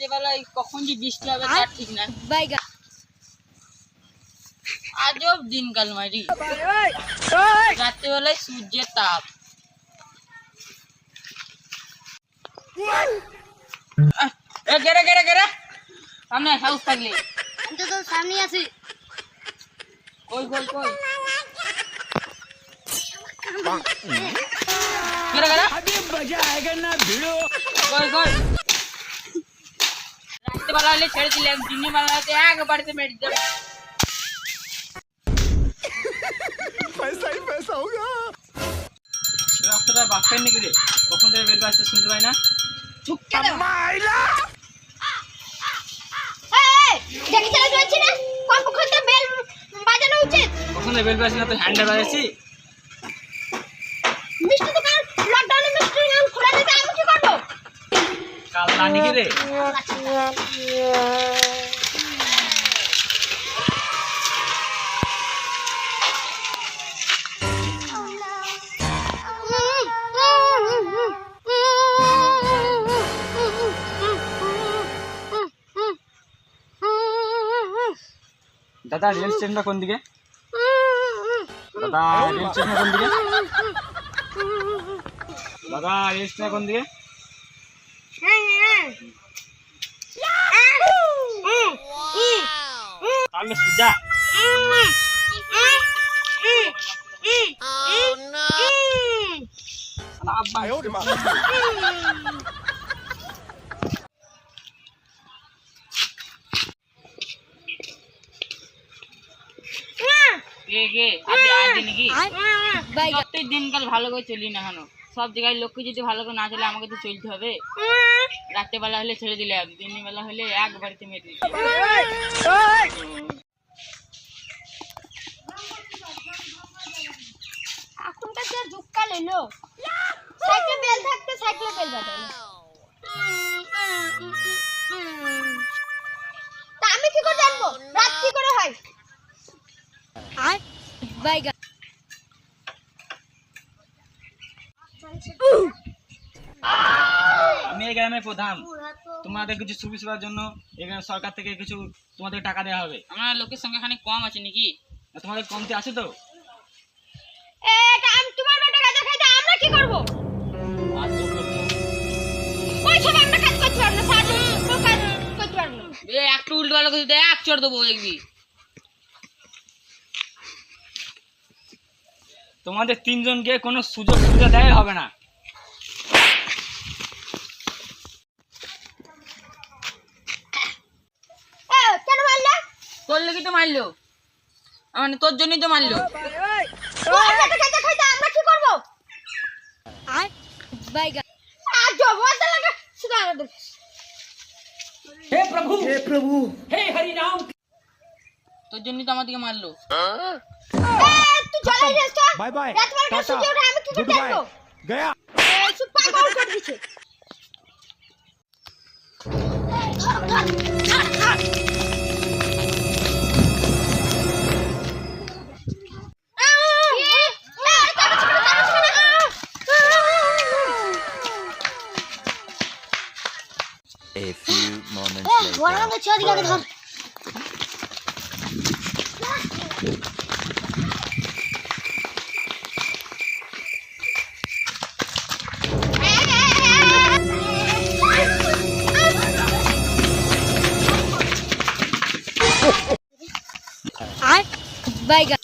রাত্রেবেলায় কখন যে বৃষ্টি হবে তার ঠিক নাই। আজব দিনকাল মারি। রাত্রেবেলায় সূর্যের তাপ। গেরে গেরে গেরে। সামনে হাউস থাকলে। আমি তো তোর সামনে আছি। কই কই কই? গেরে গেরে। কই কই? রাত্রেবেলা হলে ছেড়ে দিলাম বাড়িতে মেরে দেবে রাস্তাটা বাঁকবেন নাকি রে? কখন থেকে বেল বাজতে শুনতে পাই না? দেখি চলে যাচ্ছি না? কখন তো বেল বাজানো উচিত? কখন বেল বাজছে না তো হ্যান্ডেল বাজাচ্ছি? মিষ্টি দোকান লকডাউনে মিষ্টি দোকান খোলা দিতে আমি কি করব কাল না নাকি রে দাদা, রেল স্টেশনটা কোন দিকে? দাদা, রেল স্টেশন কোন দিকে? দাদা, রেল স্টেশন কোন দিকে? সুজা। দিনকাল ভালো করে চলি না কেন? সব জায়গায় লোককে যদি ভালো করে না চলে আমাকে তো চলতে হবে। রাত্রেবেলা হলে ছেড়ে দিলাম দিনের বেলা হলে এক বাড়িতে মেরে দিলাম এখনকার যে যুগকাল এলো। সাইকেলে বেল থাকতে সাইকেলে বেল বাজানো তা আমি কি করে জানব? রাত কি করে হয়? আর বাইগা আমি এই গ্রামের প্রধান। তোমাদের কিছু সুবিধার জন্য এখানে সরকার থেকে কিছু তোমাদের টাকা দেওয়া হবে। আমার লোকের সঙ্গে খানিক কম আছে নাকি? তোমাদের কমতে আছে তো? তোমার বেটা গাজা খাইতে আমরা কি করব? একটু উল্টো ভালো দেয় এক চড় দেবো দেখবি। তোমাদের তিনজনকে কোনো সুযোগ সুবিধা দেয় হবে না এ কেন মারলে তোর লেগে তো মারলো। মানে তোর জন্যই তো মারলো। আমরা কি করব তোর জন্যই তো আমাদেরকে মারলো। তুই জ্বালাই রে তো বাই বাই রাত মার কাছে উঠে আমি কি করতে পারব গয়া। এ তুই পাগল করে দিছে A few moments বড় later. রঙের ছড়ি লাগে ধর আর বাইগা